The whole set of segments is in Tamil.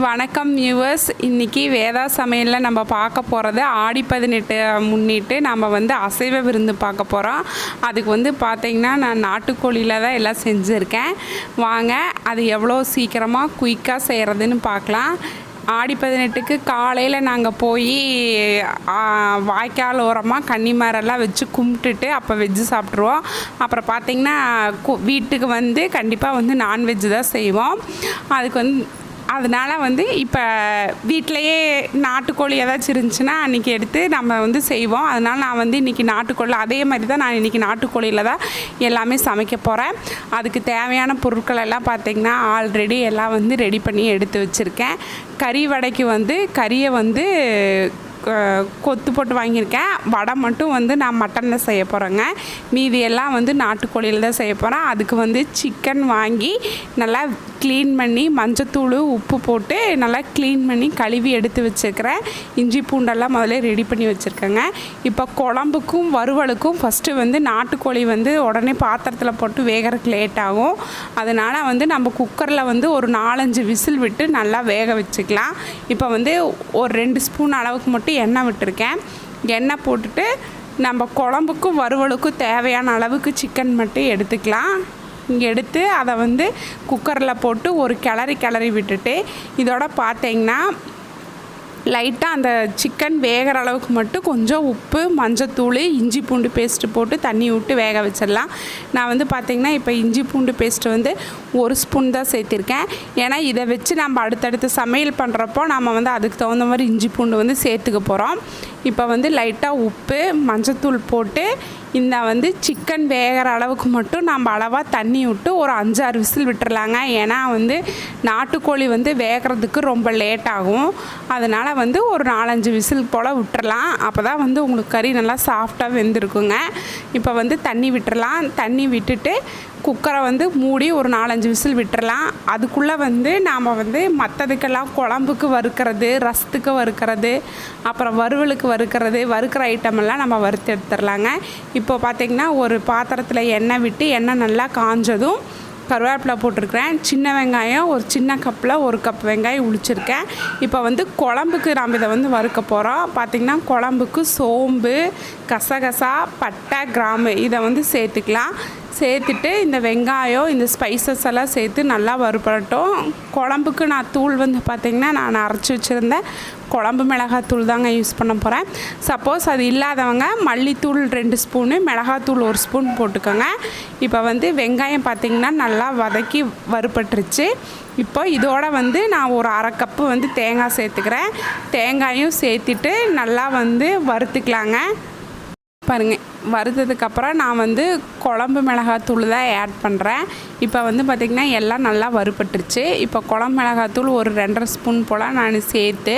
வணக்கம் வியூவர்ஸ் இன்றைக்கி வேதா சமையலில் நம்ம பார்க்க போகிறது ஆடி பதினெட்டு முன்னிட்டு நம்ம வந்து அசைவ விருந்து பார்க்க போகிறோம் அதுக்கு வந்து பார்த்திங்கன்னா நான் நாட்டுக்கோழியில் தான் எல்லாம் செஞ்சுருக்கேன். வாங்க அது எவ்வளோ சீக்கிரமாக குயிக்காக செய்கிறதுன்னு பார்க்கலாம். ஆடி பதினெட்டுக்கு காலையில் நாங்கள் போய் வாய்க்கால் ஓரமாக கன்னிமரெல்லாம் வச்சு கும்பிட்டுட்டு அப்போ வெஜ்ஜு சாப்பிட்ருவோம் அப்புறம் பார்த்திங்கன்னா கு- வீட்டுக்கு வந்து கண்டிப்பாக வந்து நான்வெஜ்ஜு தான் செய்வோம். அதுக்கு வந்து அதனால் வந்து இப்போ வீட்டிலையே நாட்டுக்கோழி ஏதாச்சும் இருந்துச்சுன்னா அன்றைக்கி எடுத்து நம்ம வந்து செய்வோம். அதனால் நான் வந்து இன்றைக்கி நாட்டுக்கோழி அதே மாதிரி தான் நான் இன்றைக்கி நாட்டுக்கோழியில் தான் எல்லாமே சமைக்க போகிறேன் அதுக்கு தேவையான பொருட்கள் எல்லாம் பார்த்திங்கன்னா ஆல்ரெடி எல்லாம் வந்து ரெடி பண்ணி எடுத்து வச்சுருக்கேன். கறி வடைக்கு வந்து கறியை வந்து கொத்து போட்டு வாங்கியிருக்கேன். வடை மட்டும் வந்து நான் மட்டனில் செய்ய போகிறேங்க மீதி எல்லாம் வந்து நாட்டுக்கோழியில் தான் செய்ய போகிறேன் அதுக்கு வந்து சிக்கன் வாங்கி நல்லா க்ளீன் பண்ணி மஞ்சத்தூள் உப்பு போட்டு நல்லா க்ளீன் பண்ணி கழுவி எடுத்து வச்சுருக்கிறேன். இஞ்சி பூண்டெல்லாம் முதல்ல ரெடி பண்ணி வச்சுருக்கேங்க. இப்போ குழம்புக்கும் வறுவலுக்கும் ஃபஸ்ட்டு வந்து நாட்டுக்கோழி வந்து உடனே பாத்திரத்தில் போட்டு வேகிறதுக்கு லேட் ஆகும். அதனால் வந்து நம்ம குக்கரில் வந்து ஒரு நாலஞ்சு விசில் விட்டு நல்லா வேக வச்சுக்கலாம். இப்போ வந்து ஒரு ரெண்டு ஸ்பூன் அளவுக்கு மட்டும் எண்ணெய் விட்டுருக்கேன். எண்ணெய் போட்டுட்டு நம்ம குழம்புக்கும் வறுவலுக்கும் தேவையான அளவுக்கு சிக்கன் மட்டும் எடுத்துக்கலாம். இங்கே எடுத்து அதை வந்து குக்கரில் போட்டு ஒரு கிளறி கிளறி விட்டுட்டு இதோட பார்த்தீங்கன்னா லைட்டாக அந்த சிக்கன் வேகிற அளவுக்கு மட்டும் கொஞ்சம் உப்பு மஞ்சத்தூள் இஞ்சி பூண்டு பேஸ்ட்டு போட்டு தண்ணி விட்டு வேக வச்சிடலாம். நான் வந்து பார்த்திங்கன்னா இப்போ இஞ்சி பூண்டு பேஸ்ட்டு வந்து ஒரு ஸ்பூன் தான் சேர்த்துருக்கேன். ஏன்னா இதை வச்சு நம்ம அடுத்தடுத்து சமையல் பண்ணுறப்போ நம்ம வந்து அதுக்கு தகுந்த மாதிரி இஞ்சி பூண்டு வந்து சேர்த்துக்க போகிறோம் இப்போ வந்து லைட்டாக உப்பு மஞ்சத்தூள் போட்டு இந்த வந்து சிக்கன் வேகிற அளவுக்கு மட்டும் நம்ம அளவாக தண்ணி விட்டு ஒரு அஞ்சாறு விசில் விட்டுறலாங்க. ஏன்னா வந்து நாட்டுக்கோழி வந்து வேகிறதுக்கு ரொம்ப லேட் ஆகும். அதனால் வந்து ஒரு நாலஞ்சு விசில் போல் விட்டுறலாம். அப்போ தான் வந்து உங்களுக்கு கறி நல்லா சாஃப்டாக வெந்திருக்குங்க. இப்போ வந்து தண்ணி விட்டுறலாம். தண்ணி விட்டுட்டு குக்கரை வந்து மூடி ஒரு நாலஞ்சு விசில் விட்டுறலாம். அதுக்குள்ளே வந்து நாம் வந்து மற்றதுக்கெல்லாம் குழம்புக்கு வறுக்கிறது ரசத்துக்கு வறுக்கிறது அப்புறம் வறுவலுக்கு வறுக்கிறது வறுக்கிற ஐட்டமெல்லாம் நம்ம வறுத்து எடுத்துடலாங்க. இப்போ பார்த்திங்கன்னா ஒரு பாத்திரத்தில் எண்ணெய் விட்டு எண்ணெய் நல்லா காஞ்சதும் கருவேப்பிலை போட்டிருக்கிறேன். சின்ன வெங்காயம் ஒரு சின்ன கப்பில் ஒரு கப் வெங்காயம் உளிச்சிருக்கேன். இப்போ வந்து குழம்புக்கு நாம் இதை வந்து வறுக்க போகிறோம் பார்த்திங்கன்னா குழம்புக்கு சோம்பு கசகசா பட்டை கிராம்பு இதை வந்து சேர்த்துக்கலாம். சேர்த்துட்டு இந்த வெங்காயம் இந்த ஸ்பைசஸ் எல்லாம் சேர்த்து நல்லா வறுபடட்டும். குழம்புக்கு நான் தூள் வந்து பார்த்திங்கன்னா நான் அரைச்சி வச்சுருந்தேன். குழம்பு மிளகாத்தூள் தாங்க யூஸ் பண்ண போகிறேன் சப்போஸ் அது இல்லாதவங்க மல்லித்தூள் ரெண்டு ஸ்பூனு மிளகாத்தூள் ஒரு ஸ்பூன் போட்டுக்கோங்க. இப்போ வந்து வெங்காயம் பார்த்திங்கன்னா நல்லா வதக்கி வறுபட்டுருச்சு. இப்போ இதோட வந்து நான் ஒரு அரை கப்பு வந்து தேங்காய் சேர்த்துக்கிறேன். தேங்காயும் சேர்த்துட்டு நல்லா வந்து வறுத்துக்கலாங்க. பாருங்கள் வறுத்ததுக்கப்புறம் நான் வந்து குழம்பு மிளகாத்தூள் தான் ஆட் பண்ணுறேன் இப்போ வந்து பார்த்திங்கன்னா எல்லாம் நல்லா வறுபட்டுருச்சு. இப்போ குழம்பு மிளகாத்தூள் ஒரு ரெண்டரை ஸ்பூன் போல் நான் சேர்த்து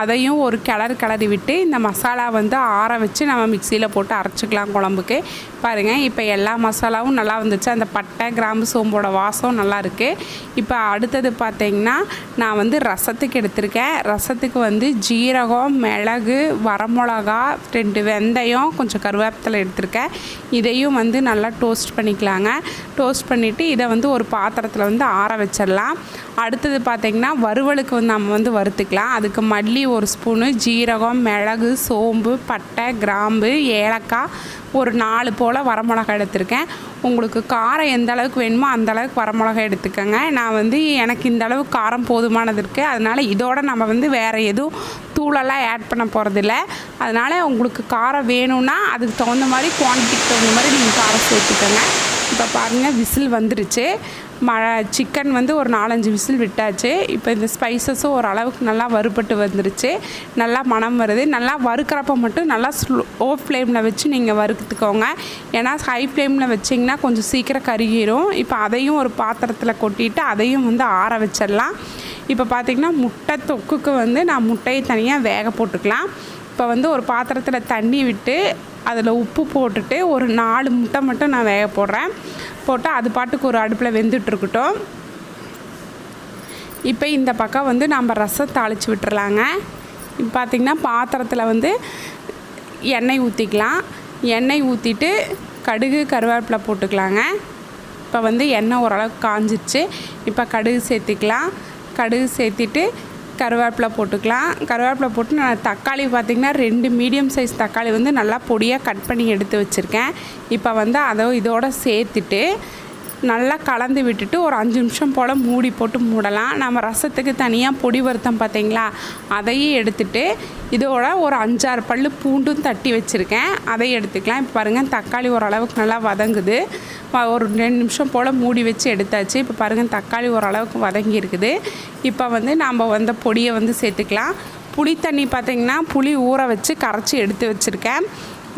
அதையும் ஒரு கிளறு கிளறி விட்டு இந்த மசாலா வந்து ஆற வச்சு நம்ம மிக்சியில் போட்டு அரைச்சிக்கலாம் குழம்புக்கு. பாருங்கள் இப்போ எல்லா மசாலாவும் நல்லா வந்துச்சு. அந்த பட்டை கிராம்பு சோம்போட வாசம் நல்லா இருக்குது இப்போ அடுத்தது பார்த்திங்கன்னா நான் வந்து ரசத்துக்கு எடுத்திருக்கேன். ரசத்துக்கு வந்து ஜீரகம் மிளகு வரமிளகா ரெண்டு வெந்தயம் கொஞ்சம் கருவேப்பிலை எடுத்திருக்கேன். இதையும் வந்து நல்லா டோஸ்ட் பண்ணிக்கலாங்க. டோஸ்ட் பண்ணிவிட்டு இதை வந்து ஒரு பாத்திரத்தில் வந்து ஆற வச்சிடலாம். அடுத்தது பார்த்திங்கன்னா வறுவலுக்கு வந்து நம்ம வந்து வறுத்துக்கலாம். அதுக்கு மல்லி ஒரு ஸ்பூனு ஜீரகம் மிளகு சோம்பு பட்டை கிராம்பு ஏலக்காய் ஒரு நாலு போல் வரமிளகா எடுத்திருக்கேன். உங்களுக்கு காரம் எந்த அளவுக்கு வேணுமோ அந்த அளவுக்கு வரமிளகா எடுத்துக்கோங்க. நான் வந்து எனக்கு இந்த அளவுக்கு காரம் போதுமானது இருக்குது அதனால் இதோட நம்ம வந்து வேறு எதுவும் தூளெல்லாம் ஆட் பண்ண போகிறதில்ல அதனால் உங்களுக்கு காரம் வேணும்னா அதுக்கு தகுந்த மாதிரி குவான்டிட்டிக்கு தகுந்த மாதிரி நீங்கள் காரம் சேர்த்துக்கோங்க. இப்போ பாருங்கள் விசில் வந்துருச்சு. ம சிக்கன் வந்து ஒரு நாலஞ்சு விசில் விட்டாச்சு. இப்போ இந்த ஸ்பைசஸும் ஓரளவுக்கு நல்லா வறுபட்டு வந்துருச்சு. நல்லா மணம் வருது. நல்லா வறுக்கிறப்ப மட்டும் நல்லா ஸ்லோ ஃப்ளேமில் வச்சு நீங்கள் வறுத்துக்கோங்க. ஏன்னா ஹை ஃப்ளேமில் வச்சிங்கன்னா கொஞ்சம் சீக்கிரம் கருகிரும். இப்போ அதையும் ஒரு பாத்திரத்தில் கொட்டிட்டு அதையும் வந்து ஆற வச்சிடலாம். இப்போ பார்த்திங்கன்னா முட்டை தொக்குக்கு வந்து நான் முட்டையை தனியாக வேக போட்டுக்கலாம். இப்போ வந்து ஒரு பாத்திரத்தில் தண்ணி விட்டு அதில் உப்பு போட்டுட்டு ஒரு நாலு முட்டை மட்டும் நான் வேக போடுறேன். போட்டு அது பாட்டுக்கு ஒரு அடுப்பில் வெந்துட்டுருக்கட்டும் இப்போ இந்த பக்கம் வந்து நம்ம ரசம் தாளித்து விட்டுறலாங்க. இப்போ பார்த்திங்கன்னா பாத்திரத்தில் வந்து எண்ணெய் ஊற்றிக்கலாம் எண்ணெய் ஊற்றிட்டு கடுகு கருவேப்பிலை போட்டுக்கலாங்க. இப்போ வந்து எண்ணெய் ஓரளவுக்கு காஞ்சிருச்சு. இப்போ கடுகு சேர்த்துக்கலாம். கடுகு சேர்த்திட்டு கருவேப்பிலை போட்டுக்கலாம். கருவேப்பிலை போட்டு நான் தக்காளி பார்த்திங்கன்னா ரெண்டு மீடியம் சைஸ் தக்காளி வந்து நல்லா பொடியாக கட் பண்ணி எடுத்து வச்சுருக்கேன். இப்போ வந்து அதை இதோடு சேர்த்துட்டு நல்லா கலந்து விட்டுட்டு ஒரு அஞ்சு நிமிஷம் போல் மூடி போட்டு மூடலாம். நம்ம ரசத்துக்கு தனியாக பொடி வருத்தம் பார்த்தீங்களா அதையும் எடுத்துட்டு இதோட ஒரு அஞ்சாறு பல் பூண்டும் தட்டி வச்சுருக்கேன். அதையும் எடுத்துக்கலாம். இப்போ பாருங்கள் தக்காளி ஓரளவுக்கு நல்லா வதங்குது. ஒரு ரெண்டு நிமிஷம் போல் மூடி வச்சு எடுத்தாச்சு. இப்போ பாருங்கள் தக்காளி ஓரளவுக்கு வதங்கி இருக்குது. இப்போ வந்து நாம் வந்து பொடியை வந்து சேர்த்துக்கலாம். புளி தண்ணி பார்த்திங்கன்னா புளி ஊற வச்சு கரைச்சி எடுத்து வச்சுருக்கேன்.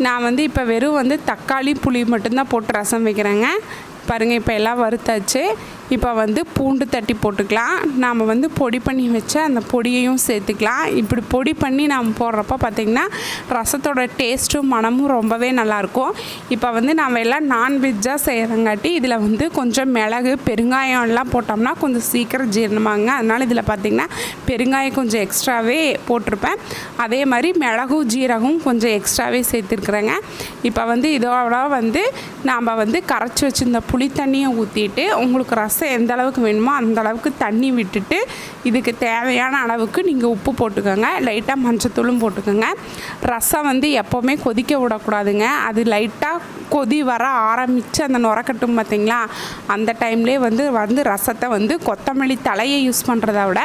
நான் வந்து இப்போ வெறும் வந்து தக்காளி புளி மட்டும்தான் போட்டு ரசம் வைக்கிறேங்க. பாருங்கள் இப்போ எல்லாம் வறுத்தாச்சு. இப்போ வந்து பூண்டு தட்டி போட்டுக்கலாம். நாம் வந்து பொடி பண்ணி வச்ச அந்த பொடியையும் சேர்த்துக்கலாம். இப்படி பொடி பண்ணி நாம் போடுறப்ப பார்த்திங்கன்னா ரசத்தோட டேஸ்ட்டும் மனமும் ரொம்பவே நல்லாயிருக்கும். இப்போ வந்து நாம் எல்லாம் நான்வெஜ்ஜாக செய்கிறங்காட்டி இதில் வந்து கொஞ்சம் மிளகு பெருங்காயம் எல்லாம் போட்டோம்னா கொஞ்சம் சீக்கிரம் ஜீரணமாகுங்க. அதனால் இதில் பார்த்திங்கன்னா பெருங்காயம் கொஞ்சம் எக்ஸ்ட்ராவே போட்டிருப்பேன். அதே மாதிரி மிளகும் ஜீரகம் கொஞ்சம் எக்ஸ்ட்ராவே சேர்த்துருக்குறேங்க. இப்போ வந்து இதோட வந்து நாம் வந்து கரைச்சி வச்சுருந்த புளி தண்ணியை ஊற்றிட்டு உங்களுக்கு ரசம் எந்த அளவுக்கு வேணுமோ அந்த அளவுக்கு தண்ணி விட்டுட்டு இதுக்கு தேவையான அளவுக்கு நீங்கள் உப்பு போட்டுக்கோங்க. லைட்டாக மஞ்சத்தூளும் போட்டுக்கோங்க. ரசம் வந்து எப்போவுமே கொதிக்க விடக்கூடாதுங்க. அது லைட்டாக கொதி வர ஆரம்பித்து அந்த நுரக்கட்டும் பார்த்தீங்களா அந்த டைம்லேயே வந்து வந்து ரசத்தை வந்து கொத்தமல்லி தலையை யூஸ் பண்ணுறத விட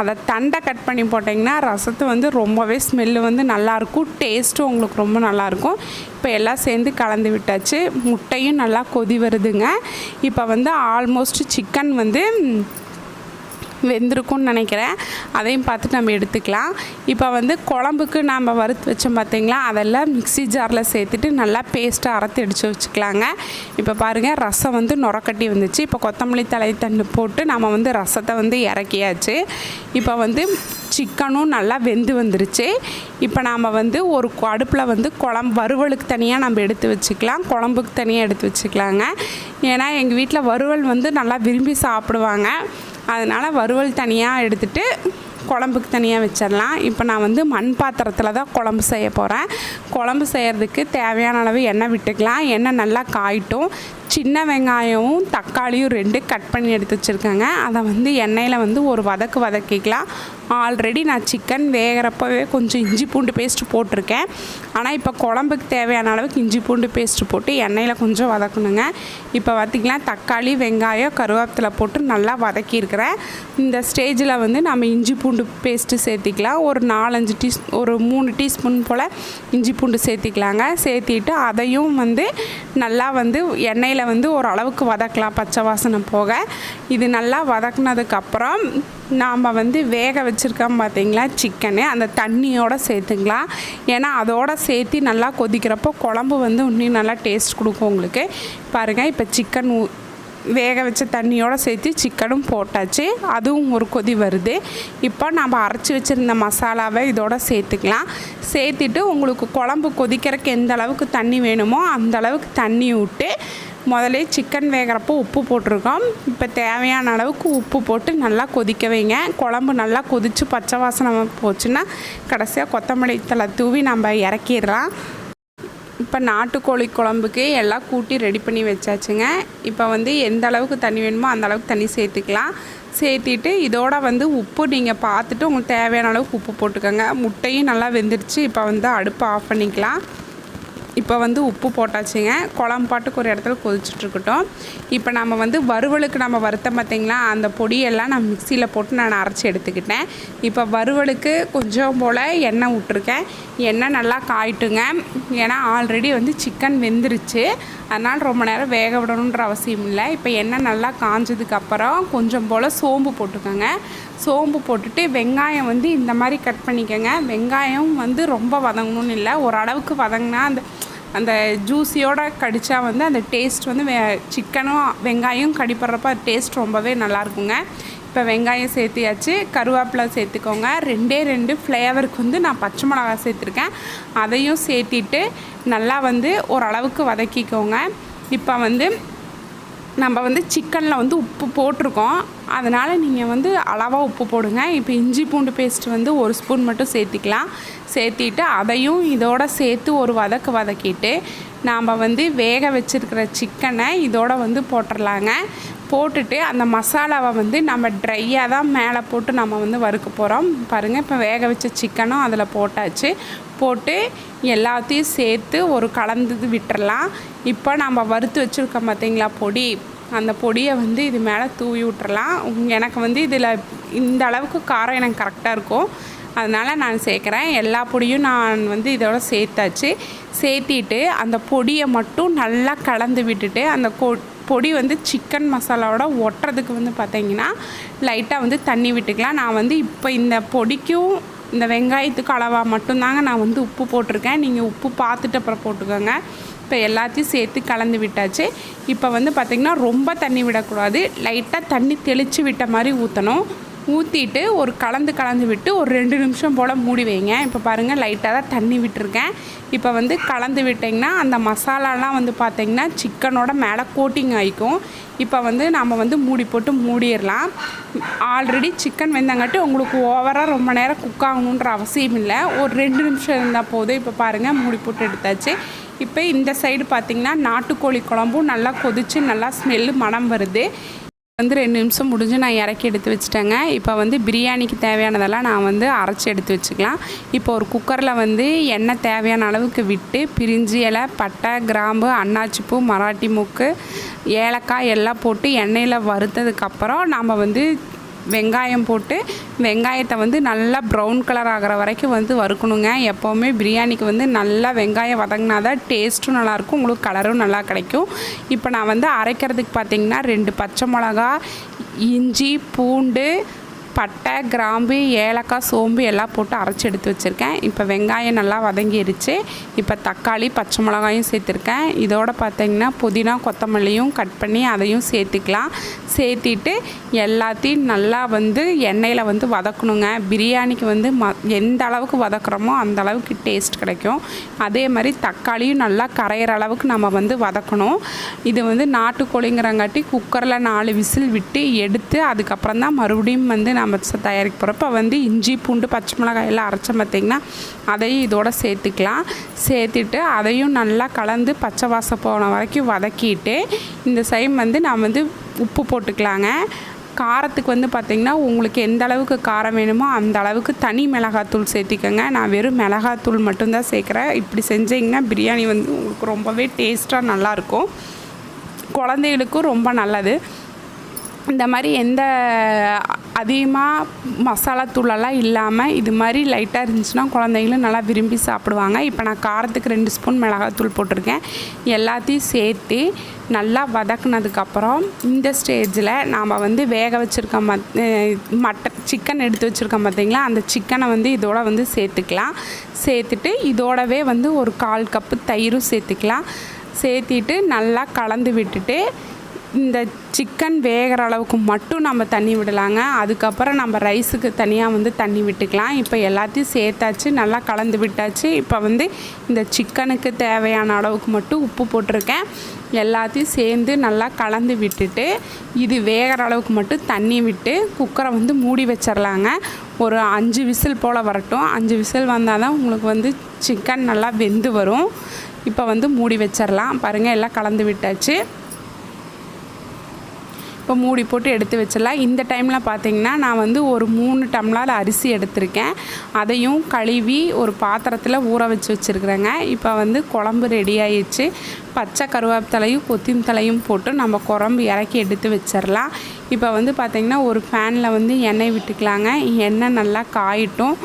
அதை தண்டை கட் பண்ணி போட்டிங்கன்னா ரசத்து வந்து ரொம்பவே ஸ்மெல்லு வந்து நல்லாயிருக்கும். டேஸ்ட்டும் உங்களுக்கு ரொம்ப நல்லாயிருக்கும். இப்போ எல்லாம் சேர்ந்து கலந்து விட்டாச்சு. முட்டையும் நல்லா கொதி வருதுங்க. இப்போ வந்து ஆல்மோஸ்ட் சிக்கன் வந்து வெந்திருக்கும்னு நினைக்கிறேன். அதையும் பார்த்து நம்ம எடுத்துக்கலாம். இப்போ வந்து குழம்புக்கு நாம் வறுத்து வச்சோம் பார்த்திங்களா? அதெல்லாம் மிக்ஸி ஜாரில் சேர்த்துட்டு நல்லா பேஸ்ட்டாக அரைத்து அடித்து வச்சுக்கலாங்க. இப்போ பாருங்கள் ரசம் வந்து நுரக்கட்டி வந்துச்சு. இப்போ கொத்தமல்லி தலை தண்டு போட்டு நம்ம வந்து ரசத்தை வந்து இறக்கியாச்சு. இப்போ வந்து சிக்கனும் நல்லா வெந்து வந்துருச்சு. இப்போ நாம் வந்து ஒரு அடுப்பில் வந்து குழம்பு வறுவலுக்கு தனியாக நம்ம எடுத்து வச்சுக்கலாம். குழம்புக்கு தனியாக எடுத்து வச்சுக்கலாங்க. ஏன்னா எங்கள் வீட்டில் வறுவல் வந்து நல்லா விரும்பி சாப்பிடுவாங்க. அதனால் வறுவல் தனியாக எடுத்துட்டு குழம்புக்கு தனியாக வச்சிடலாம் இப்போ நான் வந்து மண் பாத்திரத்தில் தான் குழம்பு செய்ய போகிறேன் குழம்பு செய்கிறதுக்கு தேவையான அளவு எண்ணெய் விட்டுக்கலாம். எண்ணெய் நல்லா காயிட்டும். சின்ன வெங்காயமும் தக்காளியும் ரெண்டு கட் பண்ணி எடுத்து வச்சுருக்கேங்க. அதை வந்து எண்ணெயில் வந்து ஒரு வதக்கு வதக்கிக்கலாம். ஆல்ரெடி நான் சிக்கன் வேகிறப்பவே கொஞ்சம் இஞ்சி பூண்டு பேஸ்ட்டு போட்டிருக்கேன். ஆனால் இப்போ குழம்புக்கு தேவையான அளவுக்கு இஞ்சி பூண்டு பேஸ்ட்டு போட்டு எண்ணெயில் கொஞ்சம் வதக்கணுங்க. இப்போ பார்த்திங்கன்னா தக்காளி வெங்காயம் கருவேப்பிலை போட்டு நல்லா வதக்கியிருக்கிறேன். இந்த ஸ்டேஜில் வந்து நம்ம இஞ்சி பூண்டு பேஸ்ட்டு சேர்த்திக்கலாம். ஒரு நாலஞ்சு டீஸ் ஒரு மூணு டீஸ்பூன் போல் இஞ்சி பூண்டு சேர்த்திக்கலாங்க. சேர்த்திட்டு அதையும் வந்து நல்லா வந்து எண்ணெயில் வந்து ஓரளவுக்கு வதக்கலாம் பச்சை வாசனை போக. இது நல்லா வதக்குனதுக்கப்புறம் நாம் வந்து வேக வச்சுருக்கோம் பார்த்தீங்களா சிக்கனு அந்த தண்ணியோடு சேர்த்துக்கலாம். ஏன்னா அதோட சேர்த்து நல்லா கொதிக்கிறப்போ குழம்பு வந்து இன்னும் நல்லா டேஸ்ட் கொடுக்கும் உங்களுக்கு. பாருங்கள் இப்போ சிக்கன் வேக வச்ச தண்ணியோடு சேர்த்து சிக்கனும் போட்டாச்சு. அதுவும் ஒரு கொதி வருது. இப்போ நம்ம அரைச்சி வச்சுருந்த மசாலாவை இதோட சேர்த்துக்கலாம். சேர்த்துட்டு உங்களுக்கு குழம்பு கொதிக்கிறதுக்கு எந்த அளவுக்கு தண்ணி வேணுமோ அந்த அளவுக்கு தண்ணி விட்டு முதலே சிக்கன் வேகிறப்போ உப்பு போட்டிருக்கோம். இப்போ தேவையான அளவுக்கு உப்பு போட்டு நல்லா கொதிக்க வைங்க. குழம்பு நல்லா கொதித்து பச்சை வாசனை போச்சுன்னா கடைசியாக கொத்தமல்லி தலை தூவி நம்ம இறக்கிடலாம். இப்போ நாட்டுக்கோழி குழம்புக்கு எல்லாம் கூட்டி ரெடி பண்ணி வச்சாச்சுங்க. இப்போ வந்து எந்த அளவுக்கு தண்ணி வேணுமோ அந்த அளவுக்கு தண்ணி சேர்த்துக்கலாம். சேர்த்திட்டு இதோட வந்து உப்பு நீங்கள் பார்த்துட்டு உங்களுக்கு தேவையான அளவுக்கு உப்பு போட்டுக்கோங்க. முட்டையும் நல்லா வெந்துருச்சு. இப்போ வந்து அடுப்பை ஆஃப் பண்ணிக்கலாம். இப்போ வந்து உப்பு போட்டாச்சுங்க. குழம்பு பாட்டுக்கு ஒரு இடத்துல கொதிச்சுட்ருக்கட்டும். இப்போ நம்ம வந்து வறுவலுக்கு நம்ம வறுத்தோம் பார்த்திங்களா? அந்த பொடியெல்லாம் நான் மிக்சியில் போட்டு நான் அரைச்சி எடுத்துக்கிட்டேன். இப்போ வறுவலுக்கு கொஞ்சம் போல் எண்ணெய் விட்ருக்கேன் எண்ணெய் நல்லா காயிட்டுங்க. ஏன்னா ஆல்ரெடி வந்து சிக்கன் வெந்துருச்சு. அதனால் ரொம்ப நேரம் வேக விடணுன்ற அவசியம் இல்லை. இப்போ எண்ணெய் நல்லா காஞ்சதுக்கப்புறம் கொஞ்சம் போல் சோம்பு போட்டுக்கோங்க. சோம்பு போட்டுட்டு வெங்காயம் வந்து இந்த மாதிரி கட் பண்ணிக்கோங்க. வெங்காயம் வந்து ரொம்ப வதங்கணும்னு இல்லை. ஓரளவுக்கு வதங்கினா அந்த அந்த ஜூஸியோடு கடித்தா வந்து அந்த டேஸ்ட் வந்து வே சிக்கனும் வெங்காயம் கடிப்படுறப்ப டேஸ்ட் ரொம்பவே நல்லாயிருக்குங்க இப்போ வெங்காயம் சேர்த்தியாச்சு கருவேப்பிலை சேர்த்துக்கோங்க. ரெண்டே ரெண்டு ஃப்ளேவருக்கு வந்து நான் பச்சை மிளகாய் சேர்த்துருக்கேன். அதையும் சேர்த்திட்டு நல்லா வந்து ஓரளவுக்கு வதக்கிக்கோங்க. இப்போ வந்து நம்ம வந்து சிக்கனில் வந்து உப்பு போட்டிருக்கோம். அதனால் நீங்கள் வந்து அளவாக உப்பு போடுங்க. இப்போ இஞ்சி பூண்டு பேஸ்ட் வந்து ஒரு ஸ்பூன் மட்டும் சேர்த்திக்கலாம். சேர்த்திட்டு அதையும் இதோட சேர்த்து ஒரு வதக்கு வதக்கிட்டு நாம் வந்து வேக வச்சுருக்கிற சிக்கனை இதோட வந்து போட்டுடலாங்க போட்டுட்டு அந்த மசாலாவை வந்து நம்ம ட்ரையாக தான் மேலே போட்டு நம்ம வந்து வறுக்க போகிறோம் பாருங்கள் இப்போ வேக வச்ச சிக்கனும் அதில் போட்டாச்சு. போட்டு எல்லாத்தையும் சேர்த்து ஒரு கலந்து விட்டுறலாம். இப்போ நம்ம வறுத்து வச்சுருக்கோம் பார்த்தீங்களா பொடி? அந்த பொடியை வந்து இது மேலே தூவி விட்டுறலாம். எனக்கு வந்து இதில் இந்த அளவுக்கு காரம் எனக்கு கரெக்டாக இருக்கும். அதனால் நான் சேர்க்குறேன். எல்லா பொடியும் நான் வந்து இதோட சேர்த்தாச்சு. சேர்த்திட்டு அந்த பொடியை மட்டும் நல்லா கலந்து விட்டுட்டு அந்த கொ பொடி வந்து சிக்கன் மசாலாவோட ஒட்டுறதுக்கு வந்து பார்த்தீங்கன்னா லைட்டாக வந்து தண்ணி விட்டுக்கலாம். நான் வந்து இப்போ இந்த பொடிக்கும் இந்த வெங்காயத்துக்கு அளவாக மட்டும்தாங்க நான் வந்து உப்பு போட்டிருக்கேன். நீங்கள் உப்பு பார்த்துட்டு அப்புறம் போட்டுக்கோங்க. இப்போ எல்லாத்தையும் சேர்த்து கலந்து விட்டாச்சு. இப்போ வந்து பார்த்திங்கன்னா ரொம்ப தண்ணி விடக்கூடாது. லைட்டாக தண்ணி தெளித்து விட்ட மாதிரி ஊற்றணும் ஊற்றிட்டு ஒரு கலந்து கலந்து விட்டு ஒரு ரெண்டு நிமிஷம் போல் மூடி வைங்க. இப்போ பாருங்கள் லைட்டாக தான் தண்ணி விட்டுருக்கேன். இப்போ வந்து கலந்து விட்டிங்கன்னா அந்த மசாலாலாம் வந்து பார்த்திங்கன்னா சிக்கனோட மேலே கோட்டிங் ஆகிக்கும் இப்போ வந்து நம்ம வந்து மூடி போட்டு மூடிடலாம். ஆல்ரெடி சிக்கன் வெந்தங்காட்டி உங்களுக்கு ஓவராக ரொம்ப நேரம் குக் ஆகணுன்ற அவசியம் இல்லை. ஒரு ரெண்டு நிமிஷம் இருந்தால் போதும். இப்போ பாருங்கள் மூடி போட்டு எடுத்தாச்சு. இப்போ இந்த சைடு பார்த்திங்கன்னா நாட்டுக்கோழி குழம்பும் நல்லா கொதிச்சு நல்லா ஸ்மெல்லு மணம் வருது. வந்து ரெண்டு நிமிஷம் முடிஞ்சு நான் இறக்கி எடுத்து வச்சுட்டேங்க. இப்போ வந்து பிரியாணிக்கு தேவையானதெல்லாம் நான் வந்து அரைச்சி எடுத்து வச்சுக்கலாம். இப்போ ஒரு குக்கரில் வந்து எண்ணெய் தேவையான அளவுக்கு விட்டு பிரிஞ்சி இலை பட்டை கிராம்பு அன்னாச்சிப்பூ மராட்டி மூக்கு ஏலக்காய் எல்லாம் போட்டு எண்ணெயில் வறுத்ததுக்கப்புறம் நாம் வந்து வெங்காயம் போட்டு வெங்காயத்தை வந்து நல்லா ப்ரௌன் கலர் ஆகிற வரைக்கும் வந்து வறுக்கணுங்க. எப்போவுமே பிரியாணிக்கு வந்து நல்லா வெங்காயம் வதங்கினா தான் டேஸ்ட்டும் நல்லாயிருக்கும் உங்களுக்கு கலரும் நல்லா கிடைக்கும். இப்போ நான் வந்து அரைக்கிறதுக்கு பார்த்தீங்கன்னா ரெண்டு பச்சை மிளகா இஞ்சி பூண்டு பட்டை கிராம்பு ஏலக்காய் சோம்பு எல்லாம் போட்டு அரைச்சி எடுத்து வச்சுருக்கேன். இப்போ வெங்காயம் நல்லா வதங்கிருச்சு. இப்போ தக்காளி பச்சை மிளகாயும் சேர்த்துருக்கேன். இதோட பார்த்திங்கன்னா புதினா கொத்தமல்லியும் கட் பண்ணி அதையும் சேர்த்துக்கலாம். சேர்த்திட்டு எல்லாத்தையும் நல்லா வந்து எண்ணெயில் வந்து வதக்கணுங்க. பிரியாணிக்கு வந்து ம எந்த அளவுக்கு வதக்குறோமோ அந்த அளவுக்கு டேஸ்ட் கிடைக்கும். அதே மாதிரி தக்காளியும் நல்லா கரையிற அளவுக்கு நம்ம வந்து வதக்கணும். இது வந்து நாட்டுக்கோழிங்கிறங்காட்டி குக்கரில் நாலு விசில் விட்டு எடுத்து அதுக்கப்புறம் தான் மறுபடியும் வந்து நம்ம தயாரிக்க போகிறப்ப வந்து இஞ்சி பூண்டு பச்சை மிளகாய் எல்லாம் அரைச்சோம் பார்த்திங்கன்னா அதையும் இதோட சேர்த்துக்கலாம். சேர்த்துட்டு அதையும் நல்லா கலந்து பச்சை வாசம் போன வரைக்கும் வதக்கிட்டு இந்த சைம் வந்து நான் வந்து உப்பு போட்டுக்கலாங்க. காரத்துக்கு வந்து பார்த்திங்கன்னா உங்களுக்கு எந்த அளவுக்கு காரம் வேணுமோ அந்த அளவுக்கு தனி மிளகாத்தூள் சேர்த்திக்கோங்க. நான் வெறும் மிளகாத்தூள் மட்டும்தான் சேர்க்குறேன். இப்படி செஞ்சீங்கன்னா பிரியாணி வந்து உங்களுக்கு ரொம்பவே டேஸ்ட்டாக நல்லாயிருக்கும். குழந்தைகளுக்கும் ரொம்ப நல்லது. இந்த மாதிரி எந்த அதிகமாக மசாலா தூளெல்லாம் இல்லாமல் இது மாதிரி லைட்டாக இருந்துச்சுன்னா குழந்தைங்களும் நல்லா விரும்பி சாப்பிடுவாங்க. இப்போ நான் காரத்துக்கு ரெண்டு ஸ்பூன் மிளகாத்தூள் போட்டிருக்கேன். எல்லாத்தையும் சேர்த்து நல்லா வதக்குனதுக்கப்புறம் இந்த ஸ்டேஜில் நாம் வந்து வேக வச்சுருக்க மத் மட்டன் சிக்கன் எடுத்து வச்சுருக்கோம் பார்த்தீங்களா அந்த சிக்கனை வந்து இதோட வந்து சேர்த்துக்கலாம். சேர்த்துட்டு இதோடவே வந்து ஒரு கால் கப்பு தயிரும் சேர்த்துக்கலாம். சேர்த்திட்டு நல்லா கலந்து விட்டுட்டு இந்த சிக்கன் வேகிற அளவுக்கு மட்டும் நம்ம தண்ணி விடலாங்க. அதுக்கப்புறம் நம்ம ரைஸுக்கு தனியாக வந்து தண்ணி விட்டுக்கலாம். இப்போ எல்லாத்தையும் சேர்த்தாச்சு நல்லா கலந்து விட்டாச்சு. இப்போ வந்து இந்த சிக்கனுக்கு தேவையான அளவுக்கு மட்டும் உப்பு போட்டிருக்கேன். எல்லாத்தையும் சேர்ந்து நல்லா கலந்து விட்டுட்டு இது வேகிற அளவுக்கு மட்டும் தண்ணி விட்டு குக்கரை வந்து மூடி வச்சிடலாங்க ஒரு அஞ்சு விசில் போல் வரட்டும். அஞ்சு விசில் வந்தால் தான் உங்களுக்கு வந்து சிக்கன் நல்லா வெந்து வரும். இப்போ வந்து மூடி வச்சிடலாம் பாருங்கள் எல்லாம் கலந்து விட்டாச்சு. இப்போ மூடி போட்டு எடுத்து வச்சிடலாம். இந்த டைமில் பார்த்தீங்கன்னா நான் வந்து ஒரு மூணு டம்ளால் அரிசி எடுத்திருக்கேன். அதையும் கழுவி ஒரு பாத்திரத்தில் ஊற வச்சு வச்சுருக்குறேங்க. இப்போ வந்து குழம்பு ரெடி ஆயிடுச்சு. பச்சை கருவேப்பிலையும் கொத்திம் தலையும் போட்டு நம்ம குழம்பு இறக்கி எடுத்து வச்சிடலாம் இப்போ வந்து பார்த்திங்கன்னா ஒரு ஃபேனில் வந்து எண்ணெய் விட்டுக்கலாங்க. எண்ணெய் நல்லா காயிட்டும்.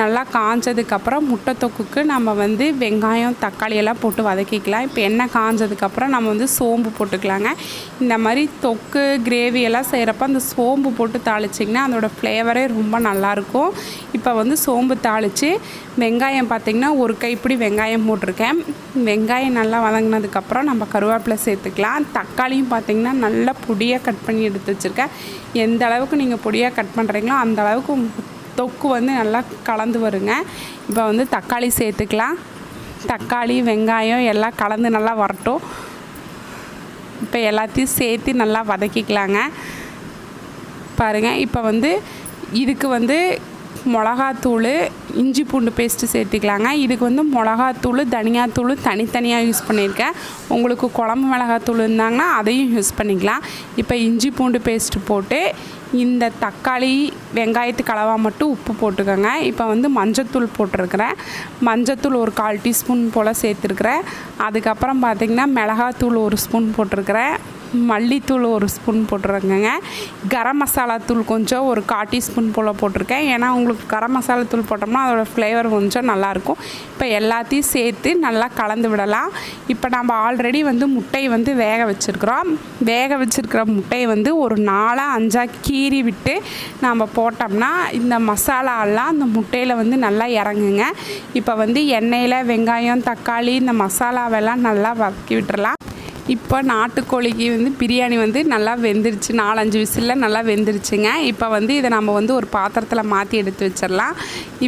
நல்லா காஞ்சதுக்கப்புறம் முட்டை தொக்குக்கு நம்ம வந்து வெங்காயம் தக்காளி எல்லாம் போட்டு வதக்கிக்கலாம். இப்போ எண்ணெய் காஞ்சதுக்கப்புறம் நம்ம வந்து சோம்பு போட்டுக்கலாங்க. இந்த மாதிரி தொக்கு கிரேவி எல்லாம் செய்கிறப்ப அந்த சோம்பு போட்டு தாளிச்சிங்கன்னா அதோடய ஃப்ளேவரே ரொம்ப நல்லாயிருக்கும். இப்போ வந்து சோம்பு தாளித்து வெங்காயம் பார்த்திங்கன்னா ஒரு கைப்பிடி வெங்காயம் போட்டிருக்கேன். வெங்காயம் நல்லா வதங்கினதுக்கு அதுக்கப்புறம் நம்ம கருவேப்பிலை சேர்த்துக்கலாம். தக்காளியும் பார்த்திங்கன்னா நல்லா பொடியாக கட் பண்ணி எடுத்து வச்சுருக்கேன். எந்த அளவுக்கு நீங்கள் பொடியாக கட் பண்ணுறீங்களோ அந்த அளவுக்கு தொக்கு வந்து நல்லா கலந்து வருங்க. இப்போ வந்து தக்காளி சேர்த்துக்கலாம். தக்காளி வெங்காயம் எல்லாம் கலந்து நல்லா வரட்டும். இப்போ எல்லாத்தையும் சேர்த்து நல்லா வதக்கிக்கலாங்க. பாருங்கள் இப்போ வந்து இதுக்கு வந்து மிளகாத்தூள் இஞ்சி பூண்டு பேஸ்ட்டு சேர்த்துக்கலாங்க. இதுக்கு வந்து மிளகாத்தூள் தனியாத்தூள் தனித்தனியாக யூஸ் பண்ணியிருக்கேன். உங்களுக்கு குழம்பு மிளகாத்தூள் இருந்தாங்கன்னா அதையும் யூஸ் பண்ணிக்கலாம். இப்போ இஞ்சி பூண்டு பேஸ்ட்டு போட்டு இந்த தக்காளி வெங்காயத்துக்கு அளவாக மட்டும் உப்பு போட்டுக்கோங்க. இப்போ வந்து மஞ்சத்தூள் போட்டிருக்கிறேன். மஞ்சத்தூள் ஒரு கால் டீஸ்பூன் போல் சேர்த்துருக்குறேன். அதுக்கப்புறம் பார்த்திங்கன்னா மிளகாத்தூள் ஒரு ஸ்பூன் போட்டிருக்கிறேன். மல்லித்தூள் ஒரு ஸ்பூன் போட்டுருக்கேங்க கரம் மசாலா தூள் கொஞ்சம் ஒரு கால் டீஸ்பூன் போல் போட்டிருக்கேன். ஏன்னா உங்களுக்கு கரம் மசாலா தூள் போட்டோம்னா அதோட ஃப்ளேவர் கொஞ்சம் நல்லாயிருக்கும் இப்போ எல்லாத்தையும் சேர்த்து நல்லா கலந்து விடலாம். இப்போ நம்ம ஆல்ரெடி வந்து முட்டையை வந்து வேக வச்சுருக்குறோம். வேக வச்சுருக்கிற முட்டையை வந்து ஒரு நாலாக அஞ்சாக கீறி விட்டு நம்ம போட்டோம்னா இந்த மசாலாலாம் அந்த முட்டையில் வந்து நல்லா இறங்குங்க. இப்போ வந்து எண்ணெயில் வெங்காயம் தக்காளி இந்த மசாலாவெல்லாம் நல்லா வதக்கி விட்டுறலாம். இப்போ நாட்டுக்கோழிக்கு வந்து பிரியாணி வந்து நல்லா வெந்துருச்சு. நாலஞ்சு விசிலில் நல்லா வெந்துருச்சுங்க. இப்போ வந்து இதை நம்ம வந்து ஒரு பாத்திரத்தில் மாற்றி எடுத்து வச்சிடலாம்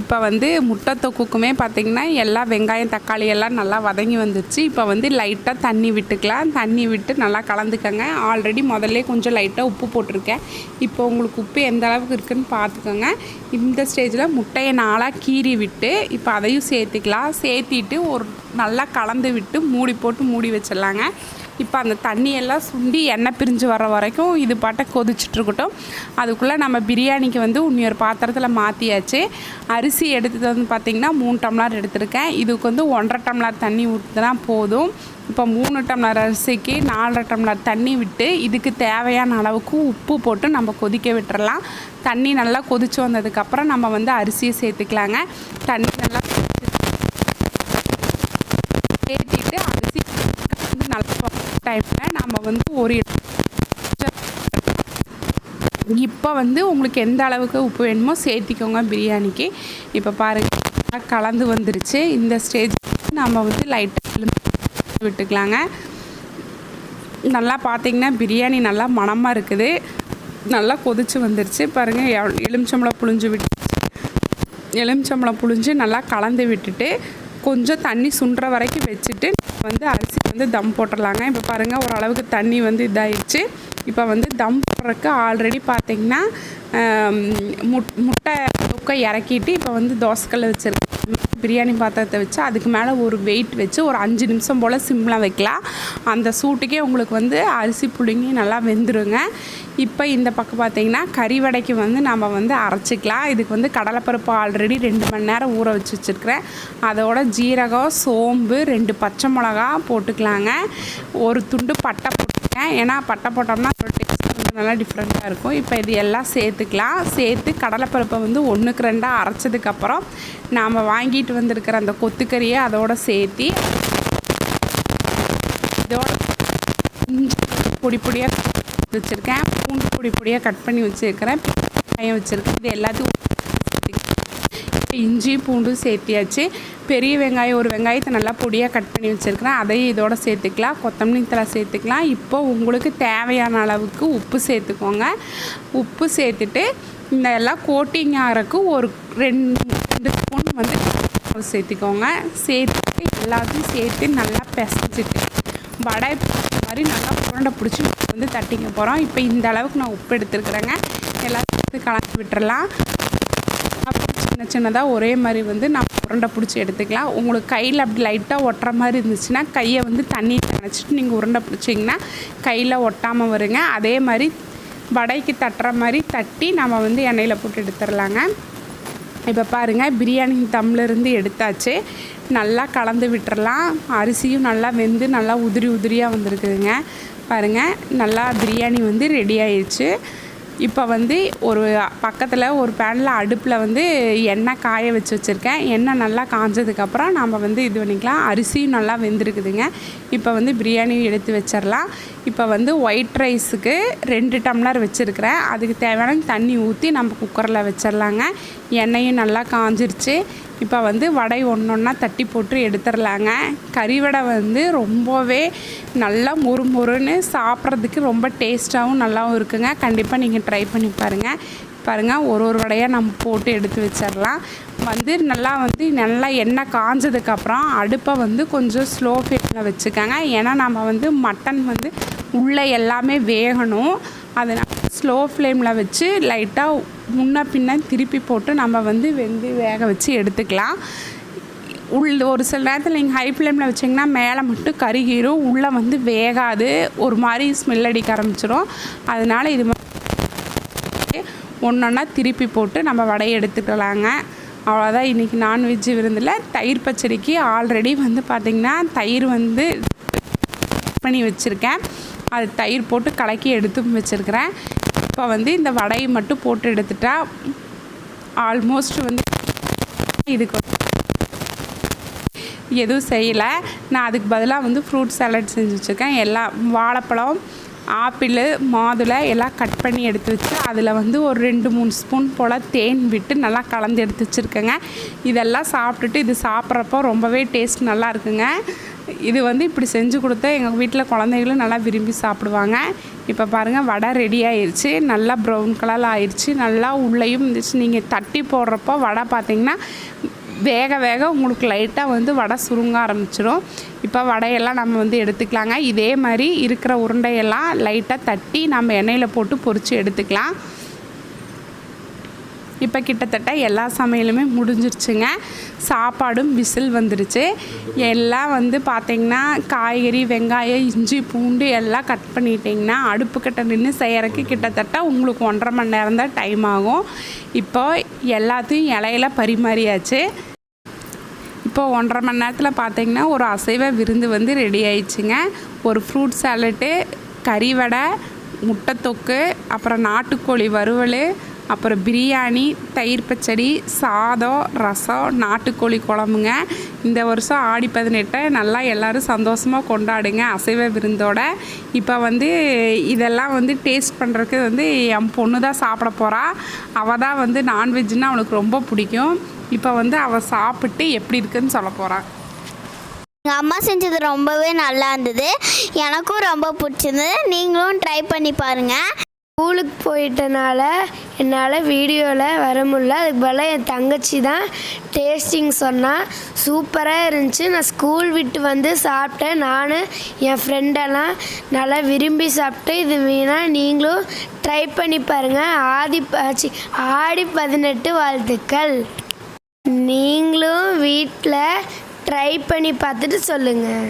இப்போ வந்து முட்டை தொக்குக்குமே பார்த்திங்கன்னா எல்லா வெங்காயம் தக்காளி எல்லாம் நல்லா வதங்கி வந்துருச்சு. இப்போ வந்து லைட்டாக தண்ணி விட்டுக்கலாம். தண்ணி விட்டு நல்லா கலந்துக்கோங்க. ஆல்ரெடி முதல்ல கொஞ்சம் லைட்டாக உப்பு போட்டிருக்கேன். இப்போ உங்களுக்கு உப்பு எந்த அளவுக்கு இருக்குன்னு பார்த்துக்கோங்க இந்த ஸ்டேஜில் முட்டையை நாளாக கீறி விட்டு இப்போ அதையும் சேர்த்துக்கலாம். சேர்த்திட்டு ஒரு நல்லா கலந்து விட்டு மூடி போட்டு மூடி வச்சிடலாங்க இப்போ அந்த தண்ணியெல்லாம் சுண்டி எண்ணெய் பிரிஞ்சு வர வரைக்கும் இது பாட்டை கொதிச்சுட்ருக்கட்டும். அதுக்குள்ளே நம்ம பிரியாணிக்கு வந்து இன்னொரு பாத்திரத்தில் மாற்றியாச்சு அரிசி எடுத்தது வந்து பார்த்திங்கன்னா மூணு டம்ளர் எடுத்திருக்கேன். இதுக்கு வந்து ஒன்றரை டம்ளர் தண்ணி ஊற்றினா போதும். இப்போ மூணு டம்ளர் அரிசிக்கு நாலரை டம்ளர் தண்ணி விட்டு இதுக்கு தேவையான அளவுக்கு உப்பு போட்டு நம்ம கொதிக்க விட்டுறலாம். தண்ணி நல்லா கொதிச்சு வந்ததுக்கப்புறம் நம்ம வந்து அரிசியை சேர்த்துக்கலாங்க. தண்ணி நல்லா சேர்த்திட்டு அரிசி வந்து நல்லா டைமில் நம்ம வந்து ஒரு இப்போ வந்து உங்களுக்கு எந்த அளவுக்கு உப்பு வேணுமோ சேர்த்திக்கோங்க பிரியாணிக்கு. இப்போ பாருங்கள் கலந்து வந்துருச்சு. இந்த ஸ்டேஜ் நம்ம வந்து லைட்டாக விட்டுக்கலாங்க. நல்லா பார்த்தீங்கன்னா பிரியாணி நல்லா மணமாக இருக்குது. நல்லா கொதிச்சு வந்துருச்சு. பாருங்கள் எலுமிச்சம்பளம் எலுமிச்சம்பழம் புழிஞ்சு விட்டு எலுமிச்சம்பழம் புழிஞ்சு நல்லா கலந்து விட்டுட்டு கொஞ்சம் தண்ணி சுண்டுற வரைக்கும் வச்சுட்டு வந்து அரிசி வந்து தம் போட்டுடலாங்க. இப்போ பாருங்கள் ஓரளவுக்கு தண்ணி வந்து இதாகிடுச்சு இப்போ வந்து தம் போடுறதுக்கு ஆல்ரெடி பார்த்திங்கன்னா முட் முட்டை தொக்கை இறக்கிட்டு இப்போ வந்து தோசைக்கல்ல வச்சுருக்கேன் பிரியாணி பாத்திரத்தை வச்சு அதுக்கு மேலே ஒரு வெயிட் வச்சு ஒரு அஞ்சு நிமிஷம் போல் சிம்லாம் வைக்கலாம். அந்த சூட்டுக்கே உங்களுக்கு வந்து அரிசி புழுங்கி நல்லா வெந்துருங்க. இப்போ இந்த பக்கம் பார்த்தீங்கன்னா கறிவடைக்கு வந்து நம்ம வந்து அரைச்சிக்கலாம். இதுக்கு வந்து கடலைப்பருப்பு ஆல்ரெடி ரெண்டு மணி நேரம் ஊற வச்சு வச்சுருக்கிறேன். அதோட ஜீரகம் சோம்பு ரெண்டு பச்சை மிளகா போட்டுக்கலாங்க. ஒரு துண்டு பட்டை போட்டுக்கேன் ஏன்னா பட்டை போட்டோம்னா நல்லா டிஃப்ரெண்ட்டாக இருக்கும். இப்போ இது எல்லாம் சேர்த்துக்கலாம். சேர்த்து கடலைப்பருப்பை வந்து ஒன்றுக்கு ரெண்டாக அரைச்சதுக்கப்புறம் நாம் வாங்கிட்டு வந்திருக்கிற அந்த கொத்துக்கறியை அதோட சேர்த்தி இதோட பொடி பொடியாக வச்சுருக்கேன். பூண்டு பொடி பொடியாக கட் பண்ணி வச்சுருக்கிறேன். வெங்காயம் வச்சுருக்கேன். இது எல்லாத்தையும் இஞ்சி பூண்டு சேர்த்தியாச்சு. பெரிய வெங்காயம் ஒரு வெங்காயத்தை நல்லா பொடியாக கட் பண்ணி வச்சுருக்கிறேன். அதையும் இதோட சேர்த்துக்கலாம். கொத்தமல்லி தழை சேர்த்துக்கலாம். இப்போ உங்களுக்கு தேவையான அளவுக்கு உப்பு சேர்த்துக்கோங்க. உப்பு சேர்த்துட்டு இந்த எல்லாம் கோட்டிங் ஆகிறக்கு ஒரு ரெண்டு ரெண்டு ஸ்பூன் வந்து சேர்த்துக்கோங்க. சேர்த்துட்டு எல்லாத்தையும் சேர்த்து நல்லா பிசைஞ்சிட்டு வடை மாதிரி நல்லா புரண்டை பிடிச்சி வந்து தட்டிக்க போகிறோம் இப்போ இந்த அளவுக்கு நான் உப்பு எடுத்துருக்குறேங்க. எல்லாத்தையும் சேர்த்து கலந்து விட்டுறலாம். சின்ன சின்னதாக ஒரே மாதிரி வந்து நம்ம உருண்டை பிடிச்சி எடுத்துக்கலாம். உங்களுக்கு கையில் அப்படி லைட்டாக ஒட்டுற மாதிரி இருந்துச்சுன்னா கையை வந்து தண்ணியில் நினச்சிட்டு நீங்கள் உருண்டை பிடிச்சிங்கன்னா கையில் ஒட்டாமல் வருங்க. அதே மாதிரி வடைக்கு தட்டுற மாதிரி தட்டி நம்ம வந்து எண்ணெயில் போட்டு எடுத்துடலாங்க இப்போ பாருங்கள் பிரியாணி தம்லேருந்து எடுத்தாச்சு. நல்லா கலந்து விட்டுறலாம் அரிசியும் நல்லா வெந்து நல்லா உதிரி உதிரியாக வந்திருக்குதுங்க. பாருங்கள் நல்லா பிரியாணி வந்து ரெடி ஆயிடுச்சு. இப்போ வந்து ஒரு பக்கத்தில் ஒரு பேனில் அடுப்பில் வந்து எண்ணெய் காய வச்சு வச்சுருக்கேன். எண்ணெய் நல்லா காஞ்சதுக்கப்புறம் நம்ம வந்து இது பண்ணிக்கலாம். அரிசியும் நல்லா வெந்திருக்குதுங்க. இப்போ வந்து பிரியாணி எடுத்து வச்சிடலாம் இப்போ வந்து ஒயிட் ரைஸுக்கு ரெண்டு டம்ளர் வச்சுருக்கிறேன். அதுக்கு தேவையான தண்ணி ஊற்றி நம்ம குக்கரில் வச்சிடலாங்க எண்ணெயும் நல்லா காஞ்சிருச்சு. இப்போ வந்து வடை ஒன்று ஒன்றா தட்டி போட்டு எடுத்துடலாங்க கறிவடை வந்து ரொம்பவே நல்லா மொறு மொறுன்னு சாப்பிட்றதுக்கு ரொம்ப டேஸ்ட்டாகவும் நல்லாவும் இருக்குங்க. கண்டிப்பாக நீங்கள் ட்ரை பண்ணி பாருங்கள் பாருங்கள் ஒரு ஒரு வடையாக நம்ம போட்டு எடுத்து வச்சிடலாம் வந்து நல்லா வந்து நல்லா எண்ணெய் காஞ்சதுக்கப்புறம் அடுப்பை வந்து கொஞ்சம் ஸ்லோ ஃப்ளேமில் வச்சுக்கோங்க. ஏன்னா நம்ம வந்து மட்டன் வந்து உள்ளே எல்லாமே வேகணும். அதனால் ஸ்லோ ஃப்ளேமில் வச்சு லைட்டாக முன்ன பின்ன திருப்பி போட்டு நம்ம வந்து வெந்து வேக வச்சு எடுத்துக்கலாம். உள் ஒரு சில நேரத்தில் நீங்கள் ஹை ஃப்ளேமில் வச்சிங்கன்னா மேலே மட்டும் கருகிரும் உள்ளே வந்து வேகாது. ஒரு மாதிரி ஸ்மெல் அடிக்க ஆரம்பிச்சிடும் அதனால் இது ஒன்றொன்னா திருப்பி போட்டு நம்ம வடையை எடுத்துக்கலாங்க. அவ்வளோதான் இன்றைக்கி நான்வெஜ் விருந்தில் தயிர் பச்சடிக்கு ஆல்ரெடி வந்து பார்த்திங்கன்னா தயிர் வந்து பண்ணி வச்சுருக்கேன். அது தயிர் போட்டு கலக்கி எடுத்து வச்சுருக்கிறேன். இப்போ வந்து இந்த வடையை மட்டும் போட்டு எடுத்துட்டா ஆல்மோஸ்ட் வந்து இதுக்கு எதுவும் செய்யலை. நான் அதுக்கு பதிலாக வந்து ஃப்ரூட் சாலட் செஞ்சு வச்சுருக்கேன். எல்லாம் வாழைப்பழம் ஆப்பிள் மாதுளை எல்லாம் கட் பண்ணி எடுத்து வச்சு அதில் வந்து ஒரு ரெண்டு மூணு ஸ்பூன் போல் தேன் விட்டு நல்லா கலந்து எடுத்து வச்சுருக்கேங்க. இதெல்லாம் சாப்பிட்டுட்டு இது சாப்பிட்றப்போ ரொம்பவே டேஸ்ட் நல்லா இருக்குங்க. இது வந்து இப்படி செஞ்சு கொடுத்தா எங்கள் வீட்டில் குழந்தைகளும் நல்லா விரும்பி சாப்பிடுவாங்க. இப்போ பாருங்கள் வடை ரெடி ஆயிடுச்சு நல்லா ப்ரௌன் கலரில் ஆயிடுச்சு நல்லா உள்ளேயும் இருந்துச்சு. நீங்கள் தட்டி போடுறப்போ வடை பார்த்தீங்கன்னா வேக வேக உங்களுக்கு லைட்டாக வந்து வடை சுருங்க ஆரம்பிச்சிடும் இப்போ வடையெல்லாம் நம்ம வந்து எடுத்துக்கலாங்க. இதே மாதிரி இருக்கிற உருண்டையெல்லாம் லைட்டாக தட்டி நம்ம எண்ணெயில் போட்டு பொறிச்சு எடுத்துக்கலாம். இப்போ கிட்டத்தட்ட எல்லா சமையலுமே முடிஞ்சிருச்சுங்க. சாப்பாடும் விசில் வந்துருச்சு. எல்லாம் வந்து பார்த்திங்கன்னா காய்கறி வெங்காயம் இஞ்சி பூண்டு எல்லாம் கட் பண்ணிட்டிங்கன்னா அடுப்புக்கிட்ட நின்று செய்யறதுக்கு கிட்டத்தட்ட உங்களுக்கு ஒன்றரை மணி நேரம் தான் டைம் ஆகும். இப்போ எல்லாத்தையும் இலையில பரிமாறியாச்சு. இப்போ ஒன்றரை மணி நேரத்தில் பார்த்தீங்கன்னா ஒரு அசைவ விருந்து வந்து ரெடி ஆயிடுச்சுங்க. ஒரு ஃப்ரூட் சாலட்டு கறி வடை முட்டை தொக்கு அப்புறம் நாட்டுக்கோழி வறுவல் அப்புறம் பிரியாணி தயிர் பச்சடி சாதம் ரசம் நாட்டுக்கோழி குழம்புங்க. இந்த வருஷம் ஆடி பதினெட்டை நல்லா எல்லோரும் சந்தோஷமாக கொண்டாடுங்க அசைவ விருந்தோட. இப்போ வந்து இதெல்லாம் வந்து டேஸ்ட் பண்ணுறதுக்கு வந்து என் பொண்ணு தான் சாப்பிட போகிறா அவள் தான் வந்து நான்வெஜ்னால் அவளுக்கு ரொம்ப பிடிக்கும். இப்போ வந்து அவள் சாப்பிட்டு எப்படி இருக்குன்னு சொல்ல போகிறான் எங்கள் அம்மா செஞ்சது ரொம்பவே நல்லா இருந்தது. எனக்கும் ரொம்ப பிடிச்சிருந்தது. நீங்களும் ட்ரை பண்ணி பாருங்கள் ஸ்கூலுக்கு போயிட்டனால என்னால் வீடியோவில் வர முடியல. அதுக்கு பதிலாக என் தங்கச்சி தான் டேஸ்டிங் சொன்னால் சூப்பராக இருந்துச்சு. நான் ஸ்கூல் விட்டு வந்து சாப்பிட்டேன். நான் என் ஃப்ரெண்டெல்லாம் நல்லா விரும்பி சாப்பிட்டேன் இது வேணால் நீங்களும் ட்ரை பண்ணி பாருங்கள் ஆதி ஆச்சு ஆடி பதினெட்டு வாழ்த்துக்கள். நீங்களும் வீட்டில் ட்ரை பண்ணி பார்த்துட்டு சொல்லுங்கள்